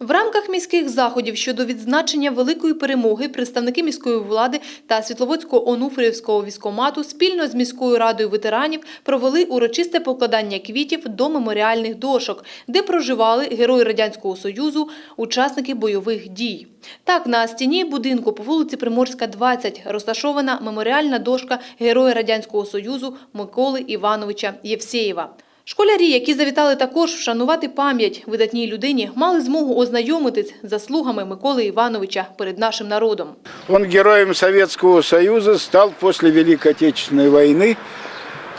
В рамках міських заходів щодо відзначення великої перемоги представники міської влади та Світловодського онуфріївського військомату спільно з міською радою ветеранів провели урочисте покладання квітів до меморіальних дошок, де проживали герої радянського союзу, учасники бойових дій. Так, на стіні будинку по вулиці Приморська, 20 розташована меморіальна дошка Героя радянського союзу Миколи Івановича Євсеєва. Школярі, які завітали також вшанувати пам'ять видатній людині, мали змогу ознайомитись з заслугами Миколи Івановича перед нашим народом. Он героем Советского Союза стал после Великой Отечественной войны,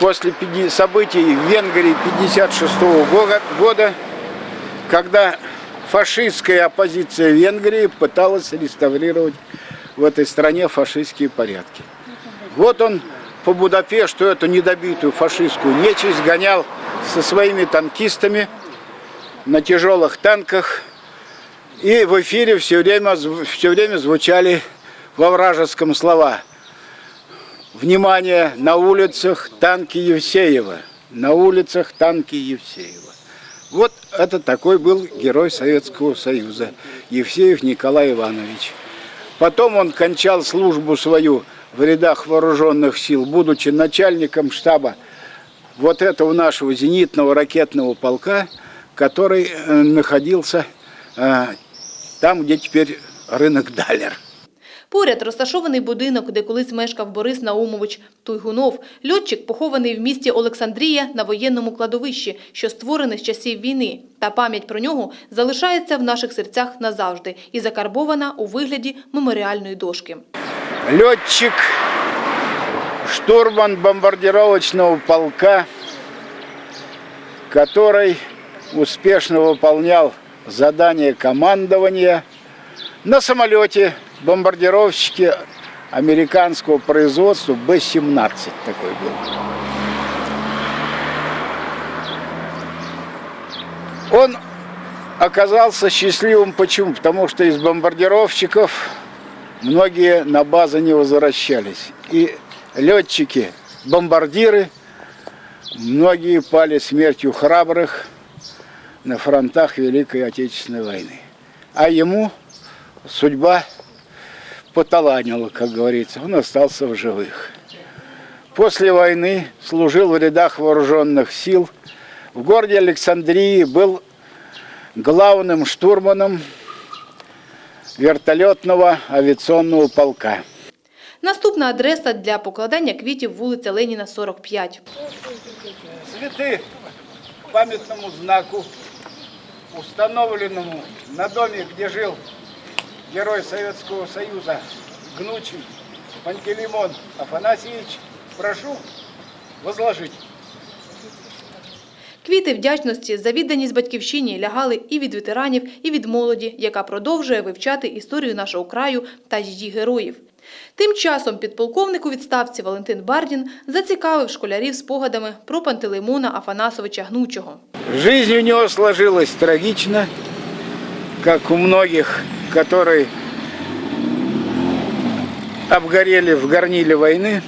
после пяти- событий в Венгрии 1956 года, когда фашистская оппозиция Венгрии пыталась реставрировать в этой стране фашистские порядки. Вот он по Будапешту эту недобитую фашистскую нечисть гонял со своими танкистами на тяжелых танках и в эфире все время, все время звучали во вражеском слова. Внимание, на улицах танки Евсеева. На улицах танки Евсеева. Вот это такой был герой Советского Союза. Евсеев Николай Иванович. Потом он кончал службу свою в рядах вооруженных сил, будучи начальником штаба вот этого нашего зенитного ракетного полка, который э, находился э, там, где теперь рынок Далер. Поряд розташований будинок, де колись мешкав Борис Наумович Туйгунов. Льотчик похований в місті Олександрія на воєнному кладовищі, що створене з часів війни. Та пам'ять про нього залишається в наших серцях назавжди і закарбована у вигляді меморіальної дошки. Летчик, штурман бомбардировочного полка, который успешно выполнял задание командования на самолете бомбардировщике американского производства Б-17 такой был. Он оказался счастливым. Почему? Потому что из бомбардировщиков многие на базы не возвращались. И летчики, бомбардиры, многие пали смертью храбрых на фронтах Великой Отечественной войны. А ему судьба поталанила, как говорится. Он остался в живых. После войны служил в рядах вооруженных сил. В городе Александрии был главным штурманом вертольотного авиационного полка. Наступна адреса для покладання квітів вулиця Леніна, 45. Цветы к памятному знаку, установленному на доме, где жил герой Советского Союза Гнучин Пантелеймон Афанасьевич, прошу возложить. Квіти вдячності за відданість батьківщині лягали і від ветеранів, і від молоді, яка продовжує вивчати історію нашого краю та її героїв. Тим часом підполковник у відставці Валентин Бардін зацікавив школярів спогадами про Пантелеймона Афанасовича Гнучого. Жизнь у него сложилась трагично, как у многих, которые обгорели в горниле войны.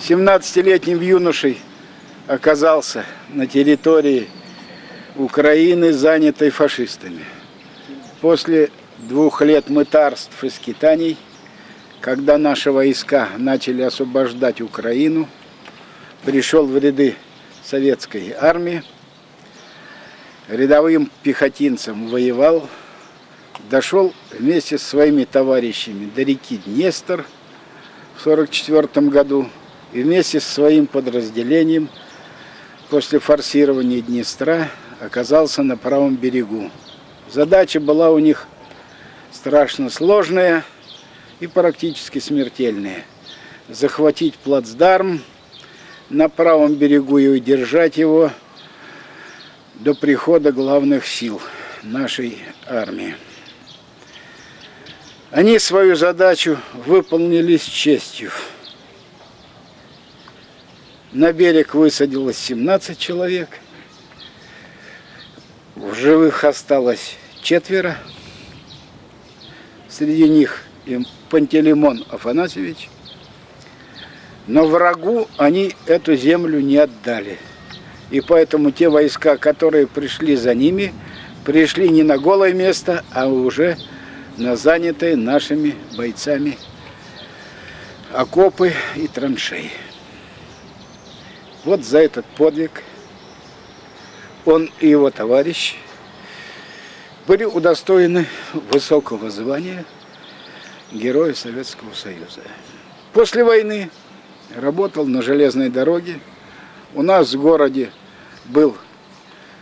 17-летним юношей оказался на территории Украины, занятой фашистами. После двух лет мытарств и скитаний, когда наши войска начали освобождать Украину, пришел в ряды советской армии, рядовым пехотинцем воевал, дошел вместе со своими товарищами до реки Днестр в 1944 году и вместе со своим подразделением после форсирования Днестра оказался на правом берегу. Задача была у них страшно сложная и практически смертельная. Захватить плацдарм на правом берегу и удержать его до прихода главных сил нашей армии. Они свою задачу выполнили с честью. На берег высадилось 17 человек. В живых осталось четверо. Среди них Пантелеймон Афанасьевич. Но врагу они эту землю не отдали. И поэтому те войска, которые пришли за ними, пришли не на голое место, а уже на занятые нашими бойцами окопы и траншеи. Вот за этот подвиг он и его товарищ были удостоены высокого звания Героя Советского Союза. После войны работал на железной дороге. У нас в городе был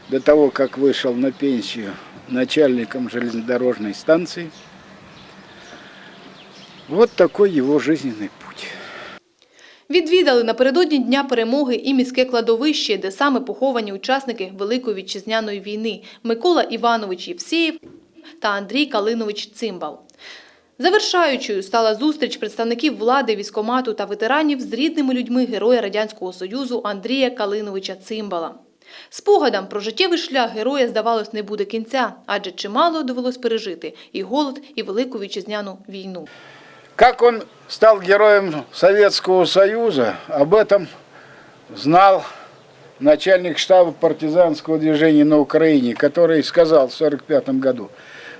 до того, как вышел на пенсию начальником железнодорожной станции. Вот такой его жизненный путь. Відвідали напередодні Дня перемоги і міське кладовище, де саме поховані учасники Великої вітчизняної війни Микола Іванович Євсеєв та Андрій Калинович Цимбал. Завершаючою стала зустріч представників влади, військомату та ветеранів з рідними людьми Героя Радянського Союзу Андрія Калиновича Цимбала. Спогадам про життєвий шлях героя, здавалось, не буде кінця, адже чимало довелось пережити і голод, і Велику вітчизняну війну. Как он стал героем Советского Союза, об этом знал начальник штаба партизанского движения на Украине, который сказал в 1945 году,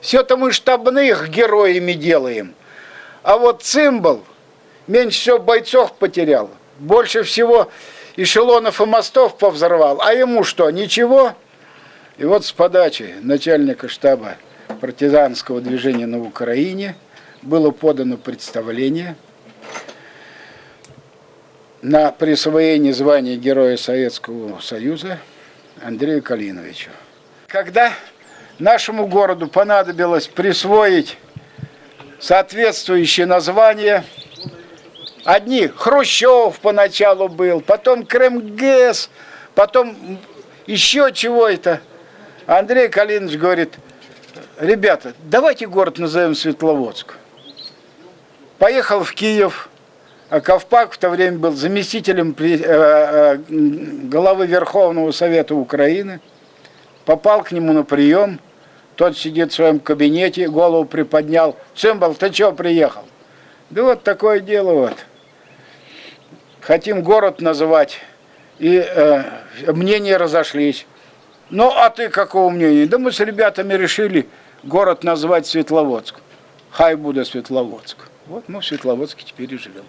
все-то мы штабных героями делаем, а вот цимбал меньше всего бойцов потерял, больше всего эшелонов и мостов повзорвал, а ему что, ничего? И вот с подачи начальника штаба партизанского движения на Украине было подано представление на присвоение звания Героя Советского Союза Андрею Калиновичу. Когда нашему городу понадобилось присвоить соответствующее название, одни Хрущев поначалу был, потом Кремгес, потом еще чего-то. Андрей Калинович говорит, ребята, давайте город назовем Светловодск. Поехал в Киев, а Ковпак в то время был заместителем э, э, главы Верховного Совета Украины. Попал к нему на прием. Тот сидит в своем кабинете, голову приподнял. Цимбал, ты чего приехал? Да вот такое дело вот. Хотим город называть. И э, мнения разошлись. Ну, а ты какого мнения? Да мы с ребятами решили город назвать Светловодск. Хай буде Светловодск. Вот мы в Светловодске теперь и живем.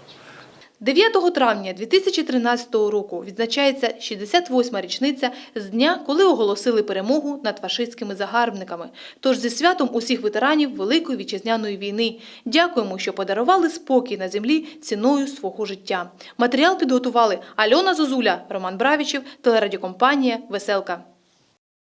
9 травня 2013 року відзначається 68-ма річниця з дня, коли оголосили перемогу над фашистськими загарбниками. Тож зі святом усіх ветеранів Великої вітчизняної війни дякуємо, що подарували спокій на землі ціною свого життя. Матеріал підготували Альона Зозуля, Роман Бравічев, телерадіокомпанія Веселка.